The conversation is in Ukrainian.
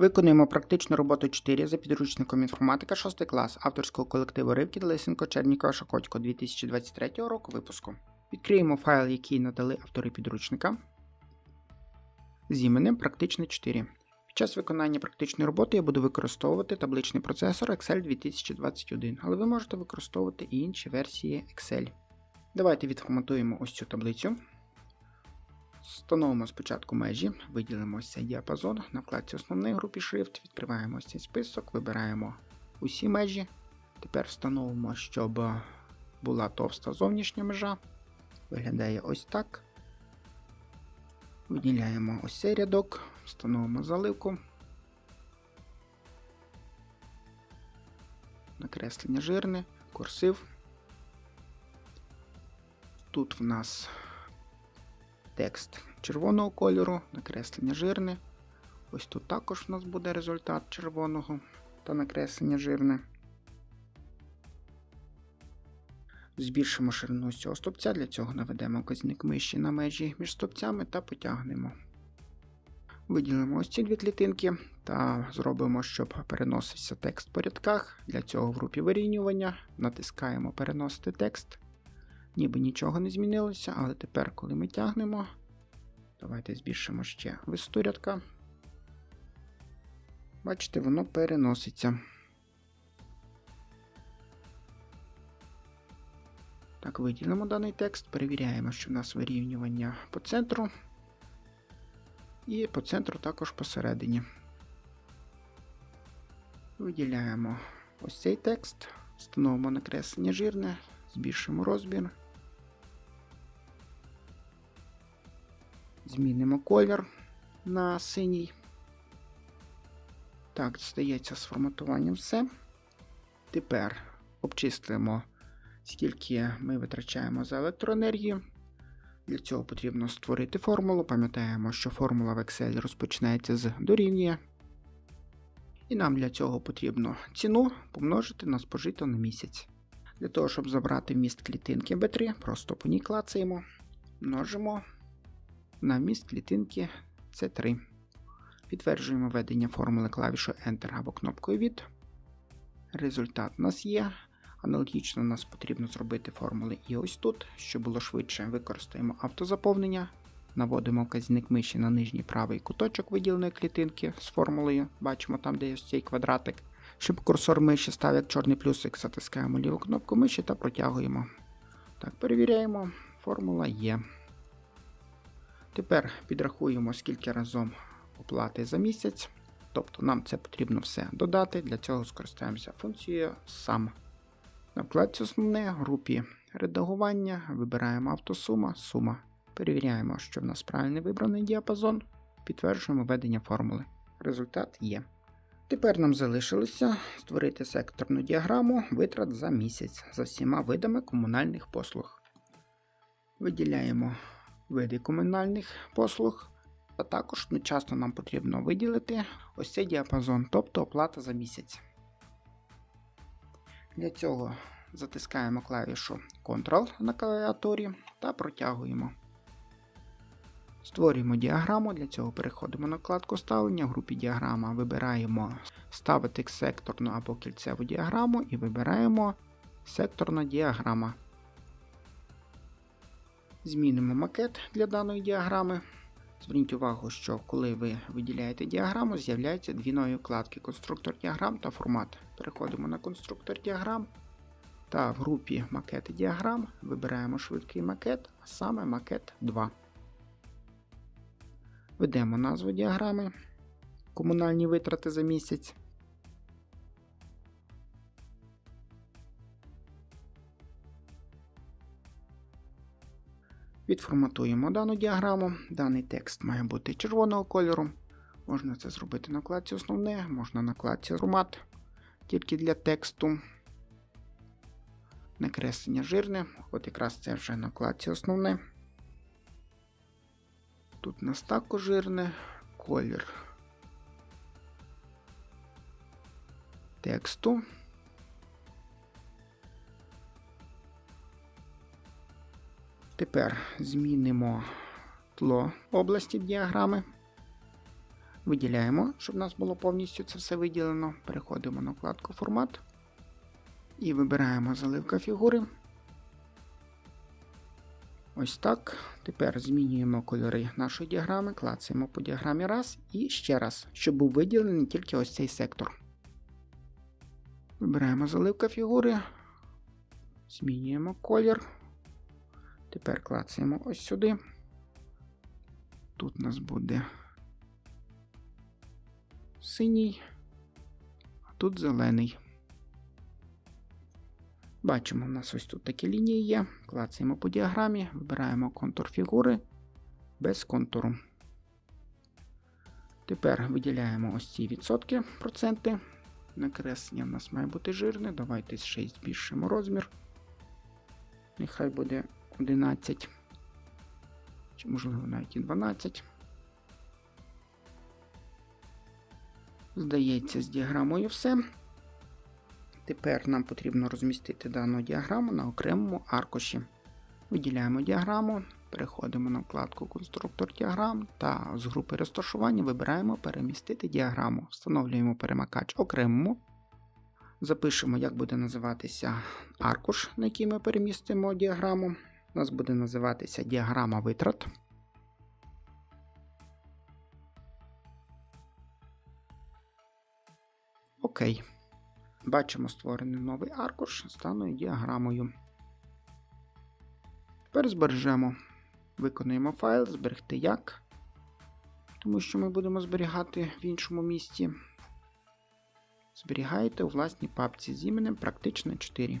Виконуємо практичну роботу 4 за підручником інформатика 6 клас авторського колективу Ривкін Лисенко Чернікова Шакотько 2023 року випуску. Відкриємо файл, який надали автори підручника з іменем Практичне 4. Під час виконання практичної роботи я буду використовувати табличний процесор Excel 2021, але ви можете використовувати і інші версії Excel. Давайте відформатуємо ось цю таблицю. Встановимо спочатку межі, виділимо цей діапазон. На вкладці основної групі шрифт, відкриваємо цей список, вибираємо усі межі. Тепер встановимо, щоб була товста зовнішня межа. Виглядає ось так. Виділяємо ось цей рядок, встановимо заливку. Накреслення жирне, курсив. Тут в нас текст червоного кольору, накреслення жирне. Ось тут також в нас буде результат червоного та накреслення жирне. Збільшимо ширину з цього стовпця, для цього наведемо вказівник миші на межі між стовпцями та потягнемо. Виділимо ось ці дві клітинки та зробимо, щоб переносився текст по рядках. Для цього в групі вирівнювання натискаємо Переносити текст. Ніби нічого не змінилося, але тепер, коли ми тягнемо, давайте збільшимо ще висоту рядка. Бачите, воно переноситься. Так, виділимо даний текст, перевіряємо, що в нас вирівнювання по центру. І по центру також посередині. Виділяємо ось цей текст, встановимо накреслення жирне, збільшимо розмір. Змінимо колір на синій. Так, здається, з форматуванням все. Тепер обчислимо, скільки ми витрачаємо за електроенергію. Для цього потрібно створити формулу. Пам'ятаємо, що формула в Excel розпочинається з дорівнює. І нам для цього потрібно ціну помножити на спожито на місяць. Для того, щоб забрати вміст клітинки B3, просто по ній клацаємо, множимо на вміст клітинки C3. Підтверджуємо введення формули клавішою Enter або кнопкою від. Результат у нас є. Аналогічно нас потрібно зробити формули і ось тут, щоб було швидше, використаємо автозаповнення, наводимо вказівник миші на нижній правий куточок виділеної клітинки з формулою. Бачимо там, де є ось цей квадратик. Щоб курсор миші став як чорний плюсик, затискаємо ліву кнопку миші та протягуємо. Так, перевіряємо, формула є. Тепер підрахуємо, скільки разом оплати за місяць. Тобто нам це потрібно все додати. Для цього скористаємося функцією сам. На вкладці основне групі редагування вибираємо автосума, сума. Перевіряємо, що в нас правильно вибраний діапазон. Підтверджуємо введення формули. Результат є. Тепер нам залишилося створити секторну діаграму витрат за місяць за всіма видами комунальних послуг. Виділяємо види комунальних послуг, а також часто нам потрібно виділити ось цей діапазон, тобто оплата за місяць. Для цього затискаємо клавішу Ctrl на клавіатурі та протягуємо. Створюємо діаграму, для цього переходимо на вкладку ставлення, в групі діаграма вибираємо Ставити секторну або кільцеву діаграму і вибираємо секторна діаграма. Змінимо макет для даної діаграми. Зверніть увагу, що коли ви виділяєте діаграму, з'являються дві нові вкладки конструктор діаграм та формат. Переходимо на конструктор діаграм та в групі макети діаграм вибираємо швидкий макет, а саме макет 2. Ведемо назву діаграми, комунальні витрати за місяць. Відформатуємо дану діаграму. Даний текст має бути червоного кольору. Можна це зробити на вкладці основне, можна на вкладці формат, тільки для тексту. Накреслення жирне, от якраз це вже на вкладці основне. Тут у нас також жирне, колір тексту. Тепер змінимо тло області діаграми. Виділяємо, щоб у нас було повністю це все виділено. Переходимо на вкладку Формат і вибираємо заливка фігури. Ось так. Тепер змінюємо кольори нашої діаграми, клацаємо по діаграмі раз і ще раз, щоб був виділений тільки ось цей сектор. Вибираємо заливка фігури, змінюємо колір. Тепер клацаємо ось сюди. Тут у нас буде синій, а тут зелений. Бачимо, у нас ось тут такі лінії є. Клацаємо по діаграмі, вибираємо контур фігури без контуру. Тепер виділяємо ось ці відсотки проценти. Накреслення в нас має бути жирне. Давайте ще й збільшимо розмір. Нехай буде 11. Чи, можливо, навіть і 12. Здається, з діаграмою все. Тепер нам потрібно розмістити дану діаграму на окремому аркуші. Виділяємо діаграму, переходимо на вкладку Конструктор діаграм та з групи розташування вибираємо Перемістити діаграму. Встановлюємо перемикач окремому. Запишемо, як буде називатися аркуш, на який ми перемістимо діаграму. У нас буде називатися діаграма витрат. Окей. Бачимо створений новий аркуш з даною діаграмою. Тепер збережемо. Виконуємо файл, зберегти як, тому що ми будемо зберігати в іншому місці. Зберігаєте у власній папці з іменем Практично 4.